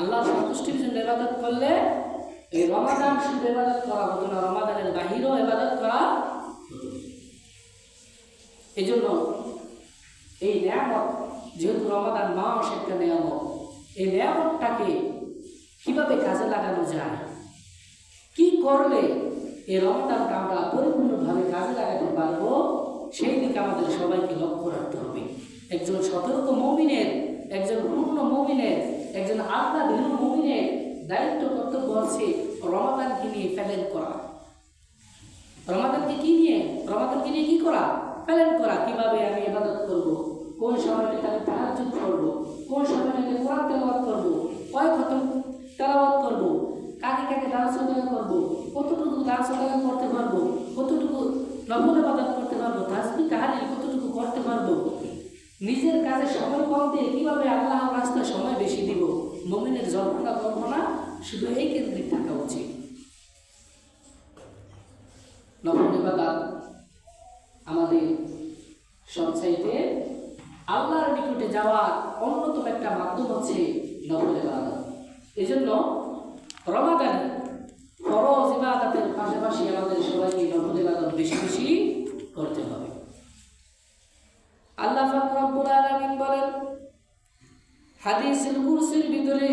আল্লাহ সন্তুষ্টির জন্য এবাদত করলে এই রমাদান শুধু এবাদত করা হতো না, রমাদানের বাহিরেও এবাদত করা এই জন্য এই নিয়ামত, যেহেতু রমাদান মাস একটা নিয়ামত, এই নিয়ামতটাকে কীভাবে কাজে লাগানো যায়, কি করলে এই রমদানটা আমরা পরিপূর্ণভাবে কাজে লাগাতে পারব, সেই দিকে আমাদের সবাইকে লক্ষ্য রাখতে হবে। একজন সতর্ক মমিনের, একজন পূর্ণ মমিনের একজন আল্লাহ ভীরু মমিনের দায়িত্ব কর্তব্য হচ্ছে রমাদানকে নিয়ে প্যালেন করা। রমাদানকে কি নিয়ে? রমাদানকে নিয়ে কি করা? প্যালেন করা। কীভাবে আমি ইবাদত করব? কোন সময়টাতে আমি তাহাজ্জুদ করব? কোন সময় সময়টাতে কোরআন তেলাওয়াত করব? কয় খতম তেলাবাদ করব? কাকে কাকে দান সদাকা করব? কতটুকু সদাকা করতে পারব? কতটুকু নফল ইবাদত করতে পারব? তাসবিহ তাহলিল কতটুকু করতে পারব? নিজের কাজে সময় কম দিয়ে কীভাবে আল্লাহ রাস্তায় সময় বেশি দিব? মমিনের জল্পনা কল্পনা শুধু এই কেন্দ্রিক থাকা উচিত। ইবাদত আমাদের সবচাইতে আল্লাহর নিকটে যাওয়ার অন্যতম একটা মাধ্যম হচ্ছে ইবাদত এই জন্য রমাদানে ফরজ ইবাদতের পাশাপাশি আমাদের সবাইকে ইবাদত বেশি বেশি করতে হবে। হাদিসুল কুরসির ভিতরে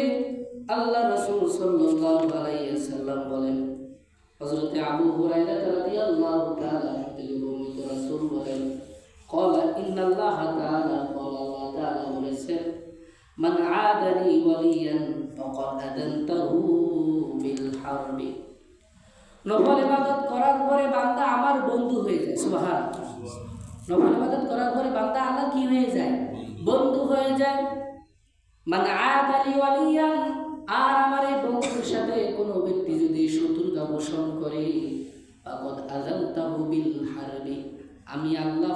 আল্লাহ রাসূল সাল্লাল্লাহু আলাইহি ওয়াসাল্লাম বলেন হযরত আবু হুরায়রা রাদিয়াল্লাহু তাআলা থেকে বর্ণিত রাসূল বলেন قال إن الله تعالى قال الله تعالى বলেছেন من عادني وليا فقد أذنته بالحرب নফল ইবাদত করার পরে বান্দা আমার বন্ধু হয়ে যায় সুবহান নফল ইবাদত করার পরে বান্দা আল্লাহ কি হয়ে যায় বন্ধু হয়ে যায় আর আমার এই বন্ধুর সাথে কোনো ব্যক্তি যদি শত্রুতা পোষণ করে আমি আল্লাহ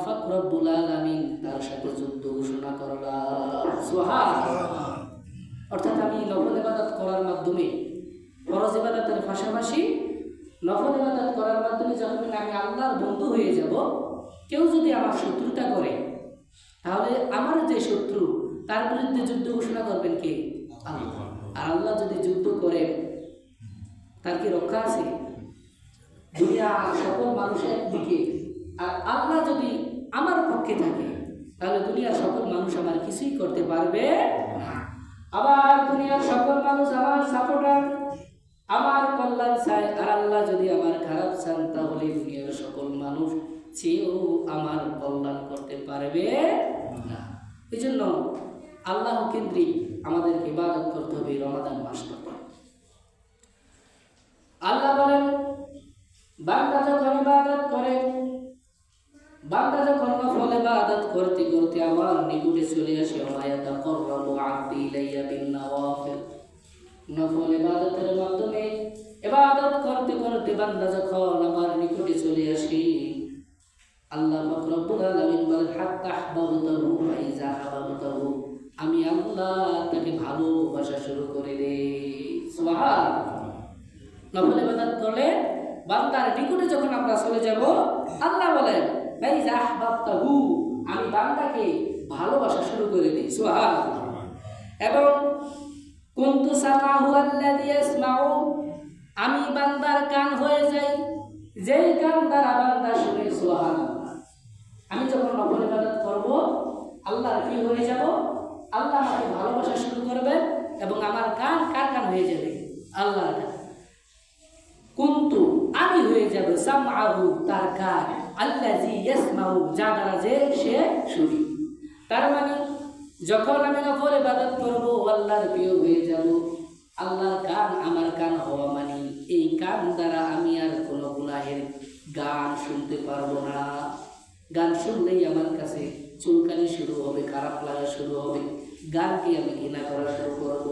আলামিন তার সাথে যুদ্ধ ঘোষণা করলাম। অর্থাৎ আমি নফল ইবাদত করার মাধ্যমে, ফরজ ইবাদতের পাশাপাশি নফল ইবাদত করার মাধ্যমে যখন আমি আল্লাহর বন্ধু হয়ে যাব, কেউ যদি আমার শত্রুতা করে, তাহলে আমার যে শত্রু তার বিরুদ্ধে যুদ্ধ ঘোষণা করবেন কে? আল্লাহ। আর আল্লাহ যদি যুদ্ধ করেন তার কি রক্ষা আছে? দুনিয়া সকল মানুষের দিকে। আর আল্লাহ যদি আমার পক্ষে থাকে তাহলে দুনিয়ার সকল মানুষ আমার কিছুই করতে পারবে না। আবার দুনিয়ার সকল মানুষ আমার সাপোর্টার আমার কল্যাণ চায়। আর আল্লাহ যদি আমার খারাপ চান তাহলে দুনিয়ার সকল মানুষ চেয়েও আমার কল্যাণ করতে পারবে না। এই জন্য আল্লাহ কেন্দ্রিক আমাদেরকে ইবাদত করতে হবে, রমাদান মাসটা আল্লাহ বলেন, বান্দা যখন ইবাদত করে, বান্দা যখন নফল ইবাদত করতে করতে আমার নিকটে চলে আসে মায়া তাকাররাবু আবদি ইলাইয়া বিন নফল ইবাদতের মাধ্যমে করতে করতে বান্দা যখন আমার নিকটে চলে আসে, আল্লাহ পাক রব্বুল আলামিন বলেন হাত্তা আমি আল্লাহ তাকে ভালোবাসা শুরু করে দে সুবহান নফল ইবাদত করলে বান্দার নিকটে যখন আমরা চলে যাব, আল্লাহ বলেন, ফাইজা আহবাবতাহু আমি বান্দাকে ভালোবাসা শুরু করে দিই। সুবহান এবং কুনতু সামাহু আল্লাযী ইয়াসমাউ, আমি বান্দার কান হয়ে যাই, যেই কান দ্বারা বান্দা শুনে, সুবহানাল্লাহ। আমি যখন নফল ইবাদত করব, আল্লাহর কি হয়ে যাব আল্লাহ আমাকে ভালোবাসা শুরু করবে এবং আমার কান কার কান হয়ে যাবে? আল্লাহর কান কুন্তু, আমি হয়ে যাব সামআহু তার কান আল্লাজি ইয়াসমাউ, যা দ্বারা যে সে শুনি। তার মানে যখন আমি নফল ইবাদত করব আল্লাহর প্রিয় হয়ে যাব। আল্লাহর কান আমার কান হওয়া মানে এই কান দ্বারা আমি আর কোনো গুনাহের গান শুনতে পারব না। গান শুনলেই আমার কাছে চুলকানি শুরু হবে, খারাপ লাগা শুরু হবে। গানকে আমি ঘৃণা করা শুরু করব।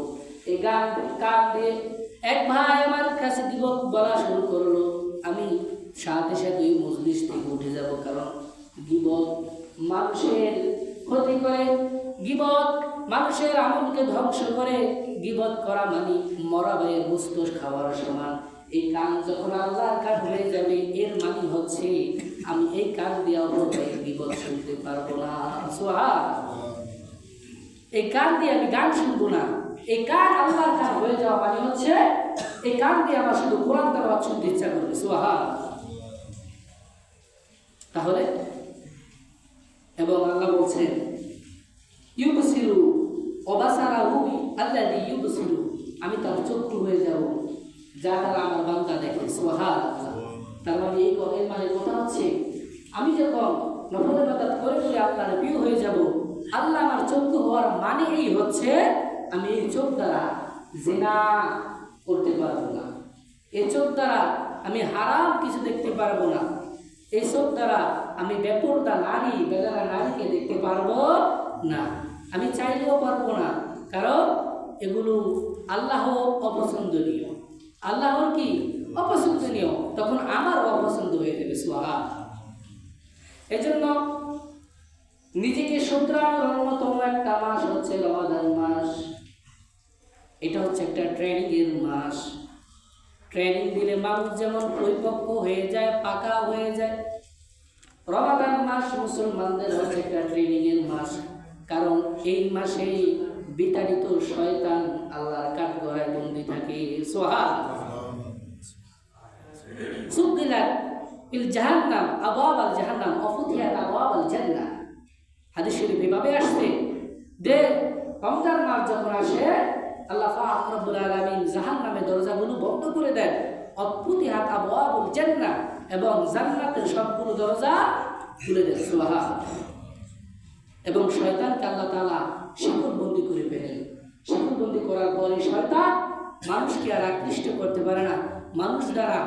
এই গান, কান দিয়ে এক ভাই আমার কাছে দিব বলা শুরু করল। আমি সাথে সাথে ওই মজলিস থেকে উঠে যাব কারণ গিবত মানুষের ক্ষতি করে। গিবত মানুষের আমলকে ধ্বংস করে। গিবত করা মানে মরা ভাইয়ের বস্তু খাওয়ার সমান। এই কান যখন আল্লাহর কান হয়ে যাবে, এর মানে হচ্ছে আমি এই কান দিয়ে অপর ভাইয়ের গিবত শুনতে পারব না। সোহা এই কান দিয়ে আমি গান শুনব না। এই কান আল্লাহর কান হয়ে যাওয়া মানে হচ্ছে, এই কান দিয়ে আমার শুধু কোরআন তেলাওয়াত শুনতে ইচ্ছা করবে সুবহান তাহলে, এবং আল্লাহ বলছেন, ইউবসিরু অবাসারাহু আল্লাযী ইউবসিরু। আমি তার চক্ষু হয়ে যাব, যা দ্বারা আমার বান্দা দেখে সুবহান তার মানে এই কথা এর মানে কথা হচ্ছে, আমি যখন নফল ইবাদত করে করে আপনার প্রিয় হয়ে যাব আল্লাহ আমার চক্ষু হওয়ার মানে এই হচ্ছে আমি এই চোখ দ্বারা জেনা করতে পারব না। এই চোখ দ্বারা আমি হারাম কিছু দেখতে পারব না। এই চোখ দ্বারা আমি বেপরদা নারী বেগানা নারীকে দেখতে পারব না। আমি চাইলেও পারব না, কারণ এগুলো আল্লাহ অপছন্দনীয়। আল্লাহর কি? অপছন্দনীয়। তখন আমার অপছন্দ হয়ে যাবে সোহা এজন্য নিজেকে শুধরানোর অন্যতম একটা মাস হচ্ছে রমাদান মাস এটা হচ্ছে একটা ট্রেনিং এর মাস ট্রেনিং দিলে মানুষ যেমন পরিপক্ক হয়ে যায় পাকা হয়ে যায় রমাদান মাস মুসলমানদের হচ্ছে একটা ট্রেনিং এর মাস কারণ এই মাসেই বিতাড়িত শয়তান আল্লাহর কাঠগড়ায় বন্দি থাকে সোহা সুকিলাত ইল জাহান্নাম আবওয়াব আল জাহান্নাম অফুতিহাত আবওয়াব আল হাদিস শরীফ এভাবে আসছে দে রমজান মাস যখন আসে, আল্লাহ পাক রব্বুল আলামিন জাহান্নামের দরজাগুলো বন্ধ করে দেন। অফুতিহাত আবওয়াবুল জান্নাহ এবং জান্নাতের সবগুলো দরজা খুলে দেন সুবহান এবং শয়তানকে আল্লাহ তাআলা শিকড়বন্দি করে ফেলেন। শিকড়বন্দি করার পরে শয়তান মানুষকে আর আকৃষ্ট করতে পারে না, মানুষ দ্বারা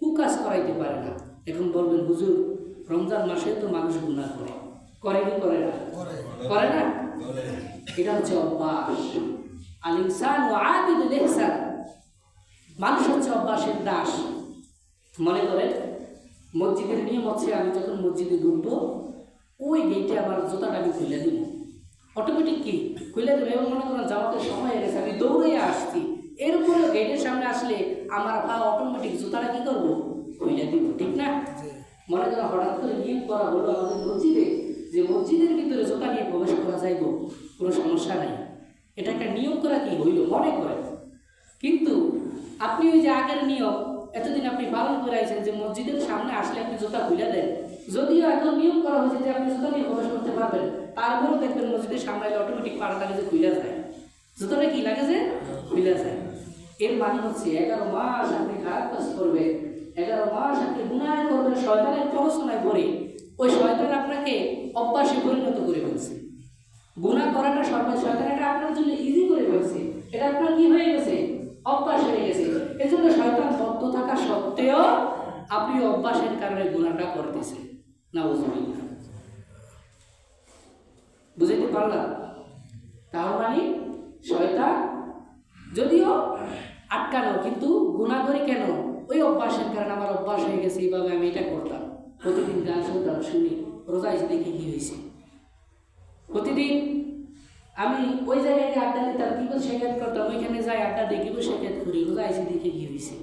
কুকাজ করাইতে পারে না। এখন বলবেন, হুজুর, রমজান মাসে তো মানুষ গুণা করে। করে কি করে না? করে না? এটা হচ্ছে অভ্যাস। আল ইনসান ও আবিদুল ইহসান। মানুষ হচ্ছে অভ্যাসের দাস। মনে করেন মসজিদের নিয়ম হচ্ছে আমি যখন মসজিদে ঢুকবো ওই গেটে আমার জুতাটা আমি খুলে দিব। অটোমেটিক কি? খুলে দেবে এবং মনে করেন যাওয়াতে সময় হয়ে গেছে আমি দৌড়ে আসছি। এরপরে গেটের সামনে আসলে আমার পা অটোমেটিক জুতাটা কী করব? খুলে দিব ঠিক না? মনে করেন হঠাৎ করে নিয়ম করা হলো আমাদের মসজিদে। যে মসজিদের ভিতরে জোতা নিয়ে প্রবেশ করা যাইব, কোনো সমস্যা নাই। এটা একটা নিয়ম করা কি হইল? মনে করেন। কিন্তু আপনি ওই যে আগের নিয়ম, এতদিন আপনি পালন করে আইছেন যে মসজিদের সামনে আসলে আপনি জোতা খুলে দেন। যদিও এখন নিয়ম করা হয়েছে যে আপনি জুতা নিয়ে প্রবেশ করতে পারবেন, তারপরেও দেখবেন মসজিদের সামনে অটোমেটিক পাড়া লাগে যে খুলে যায়। জুতাটা কি লাগে যে খুলে যায়। এর মানে হচ্ছে এগারো মাস আপনি খারাপ কাজ করবে এগারো মাস আপনি গুণায় করবেন, শয়তানের প্ররোচনায় পড়ে। ওই শয়তান আপনাকে অভ্যাসে পরিণত করে ফেলছে। গুণা করাটা সর্ব শয়তান এটা আপনার জন্য ইজি করে ফেলছে। এটা আপনার কি হয়ে গেছে? অভ্যাস হয়ে গেছে। এজন্য শয়তান বদ্ধ থাকা সত্ত্বেও আপনি অভ্যাসের কারণে গুণাটা করতেছেন। না বুঝবেন বুঝতে পারলাম? তার মানে শয়তান যদিও আটকানো, কিন্তু গুণা করি কেন? ওই অভ্যাসের কারণে আমার অভ্যাস হয়ে গেছে, এইভাবে আমি এটা করতাম প্রতিদিন গান শুনতাম, শুনি। রোজা এসে দেখি কি হয়েছে? প্রতিদিন আমি ওই জায়গায় গিয়ে আড্ডা দিতাম, কি করে শেখাত করতাম, ওইখানে যাই আড্ডা দেখি করে শেখাত করি? রোজা এসে দেখে কি হয়েছে?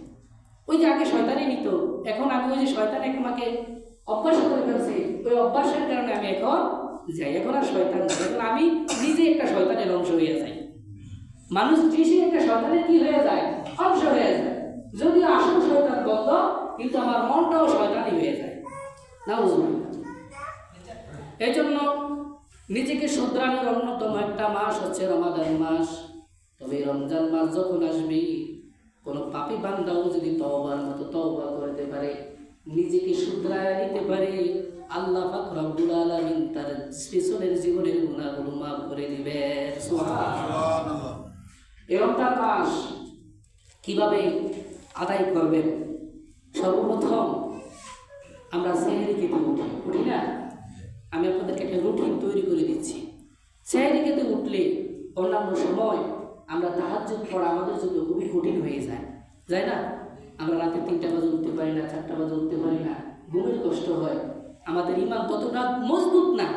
ওই যে আগে শয়তানই নিত, এখন আমি ওই যে শয়তান এখন আমাকে অভ্যাস করে ফেলছে, ওই অভ্যাসের কারণে আমি এখন যাই। এখন আর শয়তান না এখন আমি নিজে একটা শয়তানের অংশ হয়ে যাই। মানুষ কৃষি একটা শয়তানের কি হয়ে যায়? অংশ হয়ে যায়। যদিও আসল শয়তান বন্ধ, কিন্তু আমার মনটাও শয়তানি হয়ে যায়। এই জন্য নিজেকে শুধরানোর অন্যতম একটা মাস হচ্ছে রমাদান মাস। তবে রমজান মাস যখন আসবে, কোনো পাপি বান্দাও যদি তওবার মতো তওবা করতে পারে, নিজেকে শুধরায় নিতে পারে, আল্লাহ পাক আলামিন তার পিছনের জীবনের গুণাগুলো মাফ করে সুবহানাল্লাহ। এই রমজান মাস কীভাবে আদায় করবেন? সর্বপ্রথম আমরা সেহেরি খেতে উঠি উঠি না? আমি আপনাদেরকে একটা রুটিন তৈরি করে দিচ্ছি। সেহেরি খেতে উঠলে অন্যান্য সময় আমরা তাহার তাহাজ্জুদ পড়া আমাদের জন্য খুবই কঠিন হয়ে যায় যায় না? আমরা রাতে তিনটা বাজে উঠতে পারি না, চারটা বাজে উঠতে পারি না, ঘুমের কষ্ট হয়। আমাদের ইমান ততটা মজবুত না?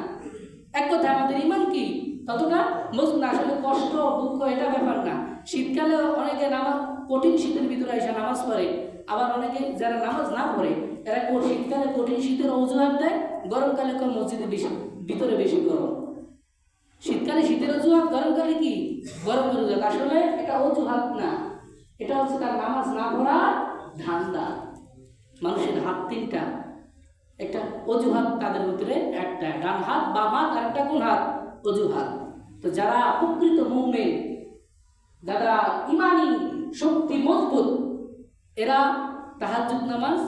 এক কথা, আমাদের ইমান কি? ততটা মজবুত না, আসলে কষ্ট, দুঃখ, এটা ব্যাপার না। শীতকালে অনেকে নামাজ, কঠিন শীতের ভিতরে এসে নামাজ পড়ে। আবার অনেকে যারা নামাজ না পড়ে, এরা শীতকালে কঠিন শীতের অজুহাত দেয়, গরমকালে কম মসজিদে বেশি, ভিতরে বেশি গরম। শীতকালে শীতের অজুহাত, গরমকালে কি? গরমের অজুহাত। আসলে এটা অজুহাত না। এটা হচ্ছে তার নামাজ না পড়ার ধান্দা। মানুষের হাত তিনটা। একটা অজুহাত তাদের ভিতরে একটা। ডান হাত বাম হাত, আর একটা কোন হাত? অজুহাত। তো যারা প্রকৃত মুভমেন্ট যারা ইমানি, শক্তি, মজবুত এরা তাহাজুদ নামাজ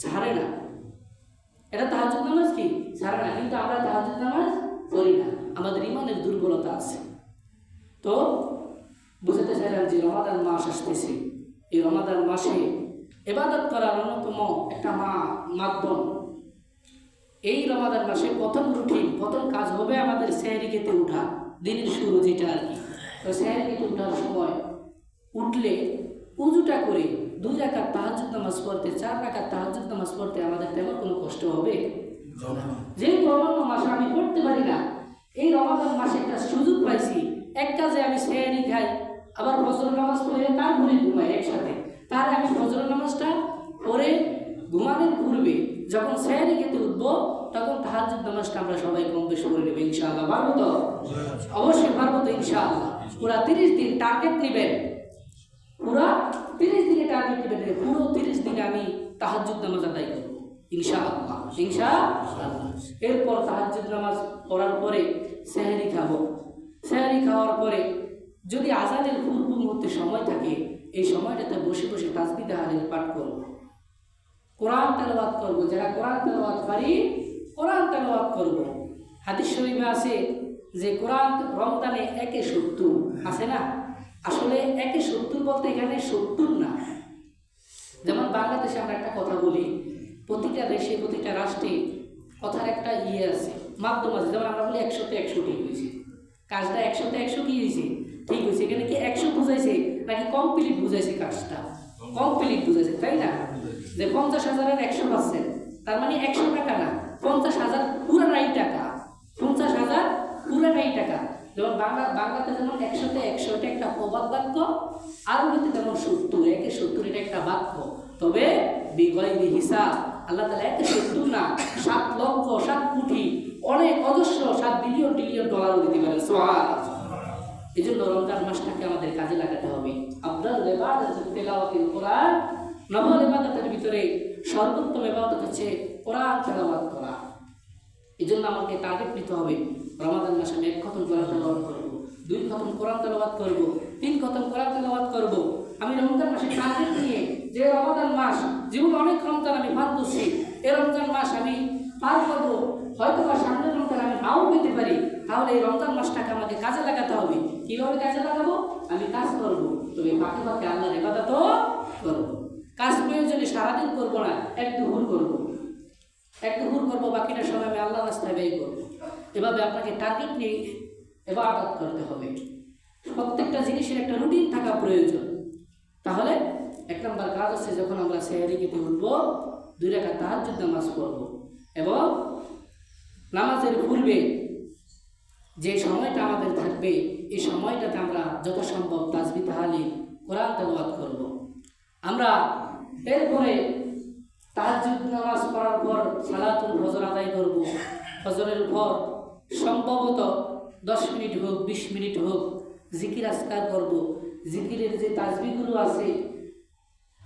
ছাড়ে না। এটা তাহাজুদ নামাজ কি? ছাড়ে না। কিন্তু আমরা তাহাজুদ নামাজ করি না। আমাদের ইমানের দুর্বলতা আছে। তো বুঝতে চাইলাম যে রমাদান মাস আসতেছে। এই রমাদান মাসে এবাদত করার অন্যতম একটা মা মাধ্যম এই রমাদান মাসে প্রথম রুটিন, প্রথম কাজ হবে আমাদের স্যারি খেতে উঠা, দিনের শুরু যেটা আর কি। তো স্যারি খেতে উঠার সময় উঠলে উজুটা করে দুই রাখার তাহাজুদ নামাজ পড়তে চার রাখার তাহাজুদ নামাজ পড়তে আমাদের তেমন কোনো কষ্ট হবে? যে অন্যান্য মাসে আমি পড়তে পারি না এই রমাদান মাসে একটা সুযোগ পাইছি। এক কাজে আমি সেয়ারি খাই আবার ফজর নামাজ পড়ে তারপরে ঘুমাই একসাথে। তার আমি ফজর নামাজটা পড়ে ঘুমানোর পূর্বে যখন সেয়ারি খেতে উঠবো তখন তাহাজুদ নামাজটা আমরা সবাই কম বেশি করে নেব ইনশাআল্লাহ। পারব তো? অবশ্যই পারব তো ইনশাআল্লাহ। পুরা তিরিশ দিন টার্গেট নেবেন। পুরা তিরিশ দিনে টার্গেট নেবেন পুরো তিরিশ দিনে আমি তাহাজুদ নামাজ আদায় করব, ইনশাআল্লাহ। ইনশাআল্লাহ। এরপর তাহাজ্জুদ নামাজ পড়ার পরে সেহারি খাব। সেহারি খাওয়ার পরে যদি আজানের পূর্ব মুহূর্তে সময় থাকে, এই সময়টাতে বসে বসে তাসবি তাহারের পাঠ করব। কোরআন তেলাওয়াত করব। যারা কোরআন তেলাওয়াত পারি, কোরআন তেলাওয়াত করব। হাদিস শরীফে আছে যে কোরআন রমজানে একে সত্তর, আছে না? আসলে একে সত্তর বলতে এখানে সত্তর না। যেমন বাংলাদেশে আমরা একটা কথা বলি, প্রতিটা দেশে, প্রতিটা রাষ্ট্রে কথার একটা ইয়ে আছে, মাধ্যম আছে। যেমন আমরা বলি একশোতে একশো ঠিক হয়েছে। কাজটা একশোতে একশো কি হয়েছে? ঠিক হয়েছে। এখানে কি একশো বুঝাইছে নাকি কমপ্লিট বুঝাইছে কাজটা? কমপ্লিট বুঝাইছে, তাই না? যে পঞ্চাশ হাজারের একশো পার্সেন্ট তার মানে একশো টাকা না। পঞ্চাশ হাজার পুরানাই টাকা। পঞ্চাশ হাজার পুরানাই টাকা। যেমন বাংলা, বাংলাতে যেমন একশোতে একশোটা একটা প্রবাদ বাক্য, আরবিতে যেমন সত্তর, একে সত্তর এটা একটা বাক্য। তবে বিগয়নি হিসাব, আল্লাহ তালা একে সত্তর না, সাত লক্ষ, সাত কোটি, অনেক অজস্র, সাত বিলিয়ন ট্রিলিয়ন ডলারও দিতে পারে। সোহান এই জন্য রমজান মাসটাকে আমাদের কাজে লাগাতে হবে। আব্দুল তেলাওয়াতিল কোরআন নবল ভিতরে সর্বোত্তম এবাদত হচ্ছে কোরআন তেলাওয়াত করা। এই জন্য আমাকে টার্গেট নিতে হবে। রমাদান মাসে আমি এক খতম কোরআন তেলাওয়াত করব, দুই খতম কোরআন তেলাওয়াত করব, তিন খতম কোরআন তেলাওয়াত করব। আমি রমজান মাসে টার্গেট নিয়ে যে রমাদান মাস, জীবনে অনেক রমজান আমি পার করছি, এ রমজান মাস আমি পার করব। হয়তো বা সামনের রমজান আমি নাও পেতে পারি, তাহলে এই রমজান মাসটাকে আমাকে কাজে লাগাতে হবে। কীভাবে কাজে লাগাবো? আমি কাজ করব। তবে বাকি বাকি আল্লাহর এবাদত করব। কাজ প্রয়োজনে সারাদিন করব না এক দুপুর করব। এক দুপুর করব, বাকিটা সময় আমি আল্লাহ রাস্তায় ব্যয় করব। এভাবে আপনাকে টার্গেট নিয়ে এবার আঘাত করতে হবে। প্রত্যেকটা জিনিসের একটা রুটিন থাকা প্রয়োজন। তাহলে এক নম্বর কাজ হচ্ছে যখন আমরা সেহারি কেটে উঠবো, দুই রেখা তাহাজ্জুদ নামাজ পড়ব এবং নামাজের পূর্বে যে সময়টা আমাদের থাকবে, এই সময়টাতে আমরা যত সম্ভব তাজবি তাহালি কোরআন তেলাওয়াত করব। আমরা এরপরে তাহাজ্জুদ নামাজ পড়ার পর সালাতুল ফজর আদায় করব। ফজরের পর সম্ভবত দশ মিনিট হোক, বিশ মিনিট হোক জিকির আজকার করব। জিকিরের যে তাজবিগুলো আছে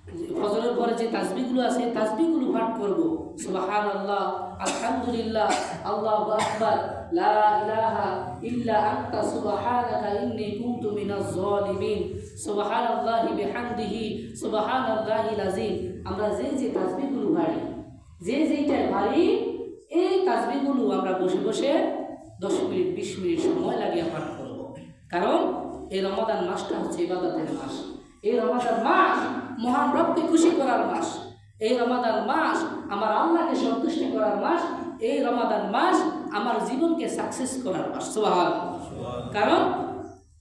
ফজরের পরে যে তাজবিগুলো আছে তাজবিগুলো পাঠ করব। সুবাহান আল্লাহ আলহামদুলিল্লাহ, আল্লাহু আকবার, লা ইলাহা ইল্লা আনতা, সুবহানাকা ইন্নী কুনতু মিনাজ জালিমিন সুবহানাল্লাহি বিহামদিহি সুবহানাল্লাহিল আযীম আমরা যে যে তাজবিগুলো পারি, যে যেইটা পারি, এই তাজবিগুলো আমরা বসে বসে দশ মিনিট, বিশ মিনিট সময় লাগিয়ে পাঠ করব। কারণ এই রমাদান মাসটা হচ্ছে ইবাদতের মাস। এই রমাদান মাস মহান রবকে খুশি করার মাস। এই রমাদান মাস আমার আল্লাহকে সন্তুষ্টি করার মাস। এই রমাদান মাস আমার জীবনকে সাকসেস করার মাস। সোহাল কারণ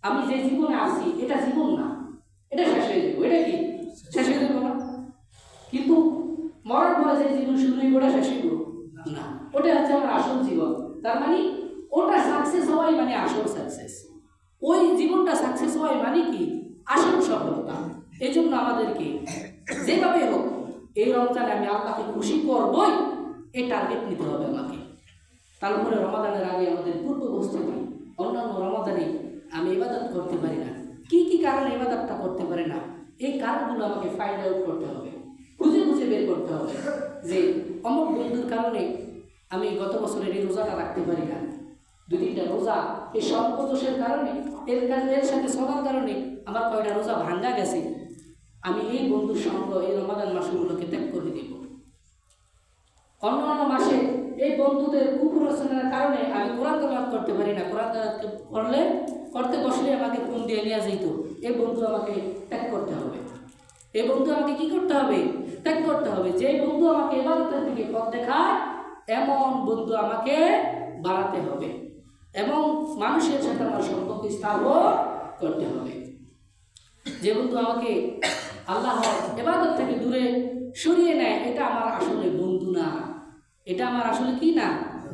আমি যে জীবনে আছি এটা জীবন না। এটা শেষ হয়ে যাব। এটা কি? শেষ হয়ে যাব না। কিন্তু মরার পরে যে জীবন শুরু হইব ওটা শেষ হইব? না। ওটা হচ্ছে আমার আসল জীবন। তার মানে ওটা সাকসেস হওয়াই মানে আসল সাকসেস ওই জীবনটা সাকসেস হওয়াই মানে কি? আসল সফলতা। এই জন্য আমাদেরকে যেভাবে হোক এই রমজানে আমি আল্লাহকে খুশি করবই এই টার্গেট নিতে হবে আমাকে। তারপরে রমাদানের আগে আমাদের পূর্ব প্রস্তুতি অন্যান্য রমাদানে আমি ইবাদত করতে পারি না। কি কি কারণে ইবাদতটা করতে পারি না? এই কারণগুলো আমাকে ফাইন্ড আউট করতে হবে, খুঁজে খুঁজে বের করতে হবে যে অমুক বন্ধুর কারণে আমি গত বছরের এই রোজাটা রাখতে পারি না। দু তিনটা রোজা, এই সর্বদোষের কারণে, এর এর সাথে সবার কারণে আমার কয়টা রোজা ভাঙ্গা গেছে আমি এই বন্ধুর সঙ্গ এই রমাদান মাসগুলোকে ত্যাগ করে দিব। অন্য অন্য মাসে এই বন্ধুদের কুপ্ররচনার কারণে আমি কোরআন তেলাওয়াত করতে পারি না। কোরআন তেলাওয়াত করলে, করতে বসলে আমাকে ফোন দিয়ে নিয়ে যেত এই বন্ধু আমাকে ত্যাগ করতে হবে। এই বন্ধু আমাকে কি করতে হবে? ত্যাগ করতে হবে। যে বন্ধু আমাকে এবার থেকে পথ দেখায়, এমন বন্ধু আমাকে বাড়াতে হবে। এবং মানুষের সাথে আমার সম্পর্ক স্থাপন করতে হবে। যে বন্ধু আমাকে আল্লাহ এবাদত থেকে দূরে সরিয়ে নেয়, এটা আমার আসলে বন্ধু না। এটা আমার আসলে কি না?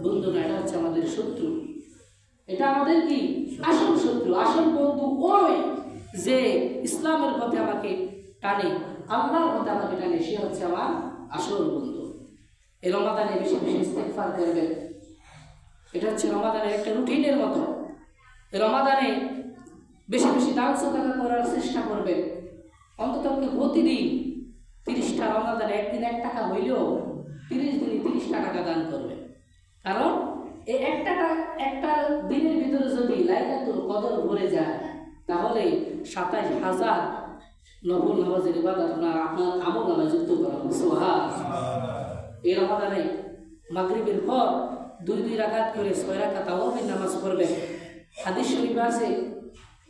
বন্ধু না, এটা হচ্ছে আমাদের শত্রু। এটা আমাদের কি? আসল শত্রু, আসল বন্ধু ওই যে ইসলামের পথে আমাকে টানে, আল্লাহর পথে আমাকে টানে, সে হচ্ছে আমার আসল বন্ধু। এই রমাদানে বেশি বেশি ইস্তেকফার করবেন। এটা হচ্ছে রমাদানের একটা রুটিনের মতো। রমাদানে বেশি বেশি দান সদাকা করার চেষ্টা করবেন। অন্তত আপনি প্রতিদিন তিরিশটা রমাদানে একদিন এক টাকা হইলেও তিরিশ দিনে তিরিশটা টাকা দান করবে। কারণ এই একটা একটা দিনের ভিতরে যদি লাইলাতুল কদর ভরে যায় তাহলে সাতাইশ হাজার নবল নামাজের ইবাদত আপনার আপনার আমল নামায় যুক্ত করা সোহা এই রমাদানে মাগরিবের পর দুই দুই রাকাত করে ছয় রাকাত আওয়ামের নামাজ পড়বে। হাদিস শরীফ আছে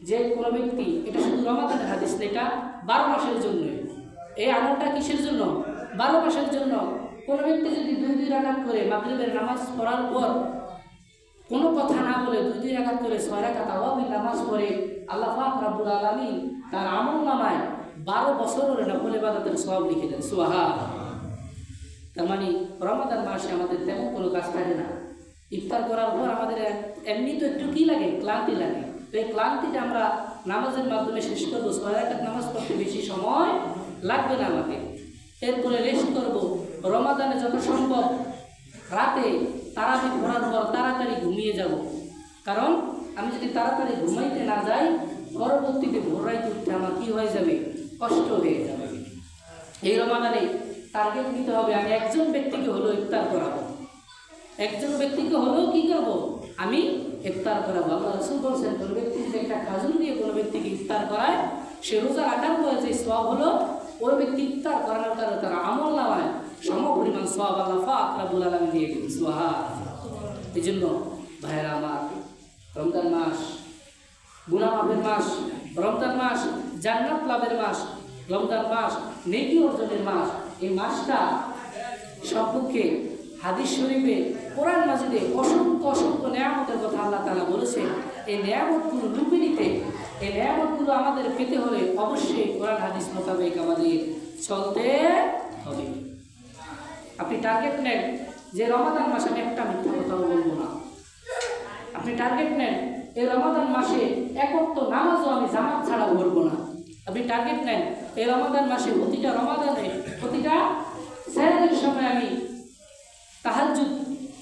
যে কোনো ব্যক্তি, এটা শুধু রমাদানের হাদিস না, এটা বারো মাসের জন্য। এই আমলটা কিসের জন্য? বারো মাসের জন্য। কোনো ব্যক্তি যদি দুই দুই রাকাত করে মাগরিবের নামাজ পড়ার পর কোনো কথা না বলে দুই দুই রাকাত করে ছয় রাকাত আওয়ামের নামাজ পড়ে, আল্লাহ পাক রাব্বুল আলামিন তার আমল নামায় বারো বছরের নফল ইবাদতের সব লিখে দেন। সোহা তার মানে রমাদান মাসে আমাদের তেমন কোনো কাজ থাকে না। ইফতার করার পর আমাদের এমনি তো একটু কি লাগে? ক্লান্তি লাগে। এই ক্লান্তিটা আমরা নামাজের মাধ্যমে শেষ করব, ছয় নামাজ পড়তে বেশি সময় লাগবে না আমাকে। এরপরে রেস্ট করব। রমাদানে যত সম্ভব রাতে তাড়াতাড়ি ঘোরার পর তাড়াতাড়ি ঘুমিয়ে যাব। কারণ আমি যদি তাড়াতাড়ি ঘুমাইতে না যাই, পরবর্তীতে ভোরাইতে উঠতে আমার কী হয়ে যাবে? কষ্ট হয়ে যাবে। এই রমাদানে টার্গেট নিতে হবে। আমি একজন ব্যক্তিকে হলো ইফতার করাবো। একজন ব্যক্তিকে হলেও কি করব? আমি ইফতার করাবো আল্লাহ রসুল বলছেন কোনো ব্যক্তি যদি একটা খাজুর দিয়ে কোনো ব্যক্তিকে ইফতার করায়, সে রোজা রাখার পরে যে সব হলো, ওই ব্যক্তি ইফতার করানোর কারণে তার আমল নামায়। সম পরিমাণ সব আল্লাহ ফাক রাবুল আলমী দিয়ে দিন সোহা এই জন্য ভাইয়েরা আমার, রমজান মাস গুনা মাফের মাস, রমজান মাস, জান্নাত লাভের মাস, রমজান মাস, নেকি অর্জনের মাস, এই মাসটা সম্পর্কে হাদিস শরীফে কোরআন মাজিদে অসংখ্য অসংখ্য নেয়ামতের কথা আল্লাহ তালা বলেছে এই নেয়ামতগুলো লুপে নিতে, এই নেয়ামতগুলো আমাদের পেতে হলে অবশ্যই কোরআন হাদিস মোতাবেক আমাদের চলতে হবে। আপনি টার্গেট নেন যে রমাদান মাসে আমি একটা মিথ্যা কথাও বলব না। আপনি টার্গেট নেন এই রমাদান মাসে একত্র নামাজও আমি জামাত ছাড়া পড়ব না। আপনি টার্গেট নেন এই রমাদান মাসে প্রতিটা রমাদানে, প্রতিটা স্যারের সময় আমি তাহাজুদ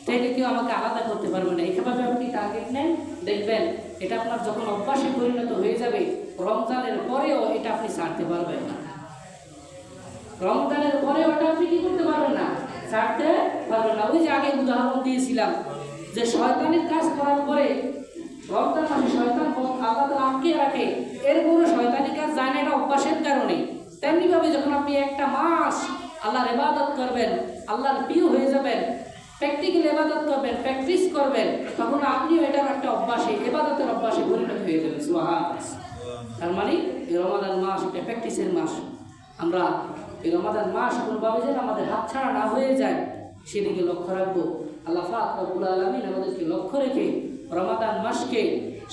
থেকে কেউ আমাকে আলাদা করতে পারবে না। এইভাবে আপনি টার্গেট নেন, দেখবেন এটা আপনার যখন অভ্যাসে পরিণত হয়ে যাবে, রমজানের পরেও এটা আপনি ছাড়তে পারবেন না। রমজানের পরে ওটা আপনি কি করতে পারবেন না? ছাড়তে পারবেন না। ওই যে আগে উদাহরণ দিয়েছিলাম যে শয়তানের কাজ করার পরে রমজান মাসে শয়তান আলাদা আটকে রাখে। এরপরে শয়তানি কাজ যায় না এটা অভ্যাসের কারণে। তেমনিভাবে যখন আপনি একটা মাস আল্লাহর ইবাদত করবেন আল্লাহর প্রিয় হয়ে যাবেন প্র্যাকটিক্যাল এবাদত করবেন প্র্যাকটিস করবেন, তখন আপনিও এটার একটা অভ্যাসে, ইবাদতের অভ্যাসে পরিণত হয়ে যাবেন তার মানে এই রমাদান মাস এটা প্র্যাকটিসের মাস। আমরা এই রমাদান মাস কোনোভাবে যেন আমাদের হাতছাড়া না হয়ে যায়, সেদিকে লক্ষ্য রাখব। আল্লাহ ফাক আলমিন আমাদেরকে লক্ষ্য রেখে রমাদান মাসকে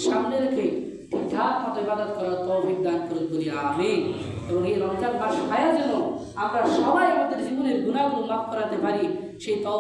সামনে রেখে ঠিকঠাক মতো ইবাদত করার তৌফিক দান করে বলি আমি এবং এই রমজান মাস আয়া যেন আমরা সবাই আমাদের জীবনের গুণাগুণ মাফ করাতে পারি, সেই তৌফিক